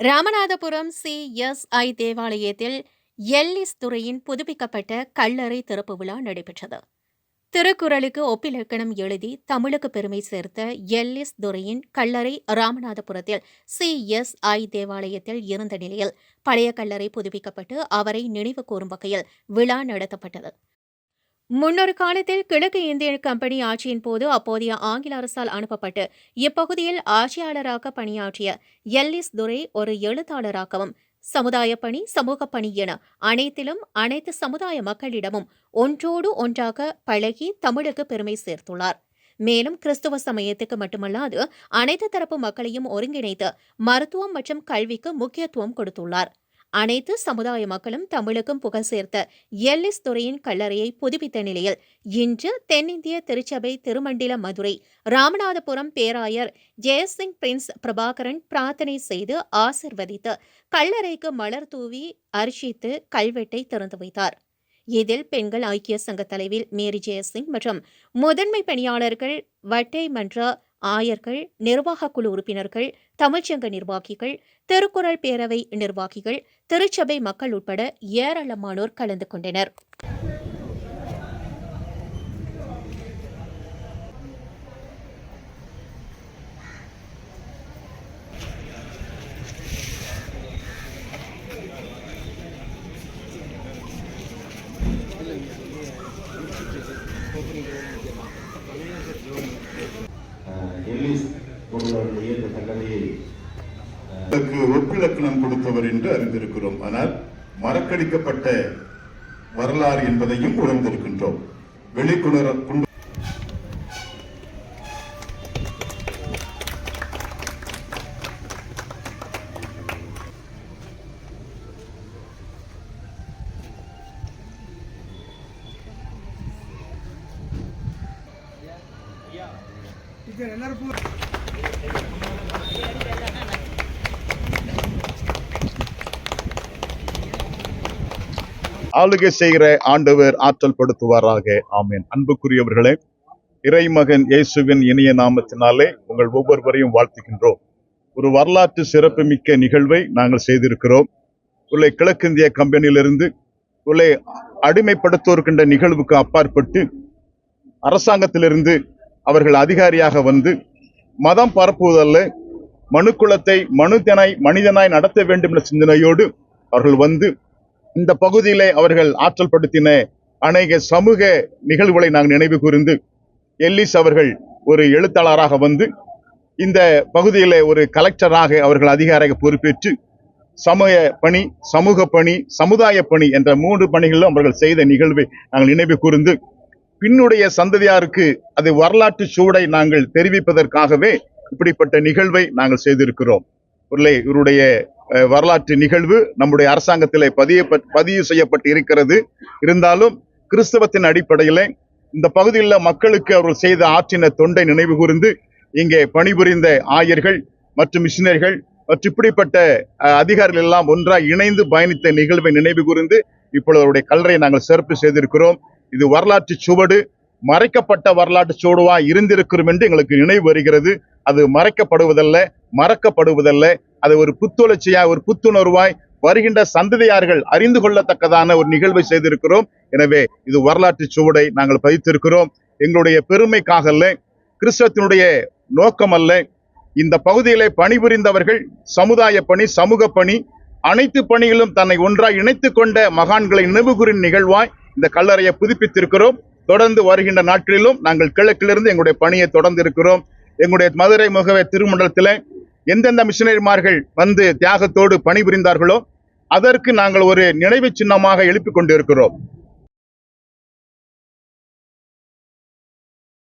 Ramanathapuram CSI தேவாலயத்தில் Ellis துறையின் புதுப்பிக்கப்பட்ட கல்லறை திறப்பு விழா நடைபெற்றது. திருக்குறளுக்கு ஒப்பிலக்கணம் எழுதி தமிழுக்கு பெருமை சேர்த்த எல்லிஸ் துரையின் கல்லறை ராமநாதபுரத்தில் சிஎஸ்ஐ தேவாலயத்தில் இருந்த நிலையில் பழைய கல்லறை புதுப்பிக்கப்பட்டு அவரை நினைவு கூறும் வகையில் விழா நடத்தப்பட்டது. முன்னொரு காலத்தில் கிழக்கு இந்திய கம்பெனி ஆட்சியின் போது அப்போதைய ஆங்கில அரசால் அனுப்பப்பட்டு இப்பகுதியில் ஆட்சியாளராக பணியாற்றிய எல்லிஸ் துரை ஒரு எழுத்தாளராகவும் சமுதாய பணி சமூக பணி என அனைத்திலும் அனைத்து சமுதாய மக்களிடமும் ஒன்றோடு ஒன்றாக பழகி தமிழுக்கு பெருமை சேர்த்துள்ளார். மேலும் கிறிஸ்துவ சமயத்துக்கு மட்டுமல்லாது அனைத்து தரப்பு மக்களையும் ஒருங்கிணைத்து மருத்துவம் மற்றும் கல்விக்கு முக்கியத்துவம் கொடுத்துள்ளார். அனைத்து சமுதாய மக்களும் தமிழுக்கும் புகழ் சேர்த்த எல்லிஸ் துறையின் கல்லறையை புதுப்பித்த நிலையில் இன்று தென்னிந்திய திருச்சபை திருமண்டில மதுரை ராமநாதபுரம் பேராயர் ஜெயசிங் பிரின்ஸ் பிரபாகரன் பிரார்த்தனை செய்து ஆசிர்வதித்து கல்லறைக்கு மலர் தூவி அர்ச்சித்து கல்வெட்டை திறந்து வைத்தார். இதில் பெண்கள் ஐக்கிய சங்க தலைவில் மேரி ஜெயசிங் மற்றும் முதன்மை பணியாளர்கள் வட்டை மன்ற ஆயர்கள் நிர்வாகக் குழு உறுப்பினர்கள் தமிழ்ச்சங்க நிர்வாகிகள் திருக்குறள் பேரவை நிர்வாகிகள் திருச்சபை மக்கள் உட்பட ஏராளமானோர் கலந்து கொண்டனர். எல்லிஸ் போன்றவர்களுடைய இந்த கல்லறையை அதற்கு ஒப்பிலக்கணம் கொடுத்தவர் என்று அறிந்திருக்கிறோம். ஆனால் மறக்கடிக்கப்பட்ட வரலாறு என்பதையும் உணர்ந்திருக்கின்றோம். வெளிக்குணர ஆளுகை செய்கிற ஆண்டவர் ஆற்றல் படுத்துவாராக. ஆமேன். அன்புக்குரியவர்களே இறைமகன் இயேசுவின் இனிய நாமத்தினாலே உங்கள் ஒவ்வொருவரையும் வாழ்த்துகின்றோம். ஒரு வரலாற்று சிறப்புமிக்க நிகழ்வை நாங்கள் செய்திருக்கிறோம். உள்ளே கிழக்கிந்திய கம்பெனியிலிருந்து உள்ளே அடிமைப்படுத்தோருக்கின்ற நிகழ்வுக்கு அப்பாற்பட்டு அரசாங்கத்திலிருந்து அவர்கள் அதிகாரியாக வந்து மதம் பரப்புவதல்ல மனுக்குலத்தை மனுதனாய் மனிதனாய் நடத்த வேண்டும் என்ற சிந்தனையோடு அவர்கள் வந்து இந்த பகுதியிலே அவர்கள் ஆற்றல் படுத்தின அநேக சமூக நிகழ்வுகளை நாங்கள் நினைவு கூர்ந்து எல்லிஸ் அவர்கள் ஒரு எழுத்தாளராக வந்து இந்த பகுதியிலே ஒரு கலெக்டராக அவர்கள் அதிகாரியாக பொறுப்பேற்று சமய பணி சமூக பணி சமுதாய பணி என்ற மூன்று பணிகளிலும் அவர்கள் செய்த நிகழ்வை நாங்கள் நினைவு கூர்ந்து பின்னுடைய சந்ததியாருக்கு அது வரலாற்று சூடை நாங்கள் தெரிவிப்பதற்காகவே இப்படிப்பட்ட நிகழ்வை நாங்கள் செய்திருக்கிறோம். உள்ளே இவருடைய வரலாற்று நிகழ்வு நம்முடைய அரசாங்கத்திலே பதிய பதிவு செய்யப்பட்டு இருக்கிறது. இருந்தாலும் கிறிஸ்தவத்தின் அடிப்படையிலே இந்த பகுதியில் மக்களுக்கு அவர்கள் செய்த ஆற்றின தொண்டை நினைவு கூர்ந்து இங்கே பணிபுரிந்த ஆயர்கள் மற்றும் மிஷினரிகள் மற்றும் இப்படிப்பட்ட அஹ், அதிகாரிகள் எல்லாம் ஒன்றாக இணைந்து பயணித்த நிகழ்வை நினைவு கூர்ந்து இப்பொழுது அவருடைய கல்லறை நாங்கள் சிறப்பு செய்திருக்கிறோம். இது வரலாற்று சுவடு. மறைக்கப்பட்ட வரலாற்று சுவடுவா இருந்திருக்கிறோம் என்று எங்களுக்கு நினைவு வருகிறது. அது மறைக்கப்படுவதல்ல மறக்கப்படுவதல்ல. அது ஒரு புத்துணர்ச்சியாய் ஒரு புத்துணர்வாய் வருகின்ற சந்ததியார்கள் அறிந்து கொள்ளத்தக்கதான ஒரு நிகழ்வை செய்திருக்கிறோம். எனவே இது வரலாற்று சுவடை நாங்கள் பதித்திருக்கிறோம். எங்களுடைய பெருமைக்காக அல்ல கிறிஸ்தவத்தினுடைய நோக்கம் அல்ல இந்த பகுதியிலே பணிபுரிந்தவர்கள் சமுதாய பணி சமூக பணி அனைத்து பணிகளும் தன்னை ஒன்றாய் இணைத்து கொண்ட மகான்களை நினைவுகூறின் நிகழ்வாய் இந்த கல்லறையை புதுப்பித்திருக்கிறோம். தொடர்ந்து வருகின்ற நாட்களிலும் நாங்கள் கிழக்கிலிருந்து எங்களுடைய பணியை தொடர்ந்து இருக்கிறோம் எங்களுடைய மதுரை முகவை திருமண்டலத்தில் எந்தெந்த மிஷினரிமார்கள் வந்து தியாகத்தோடு பணிபுரிந்தார்களோ அதற்கு நாங்கள் ஒரு நினைவு சின்னமாக எழுப்பிக் கொண்டிருக்கிறோம்.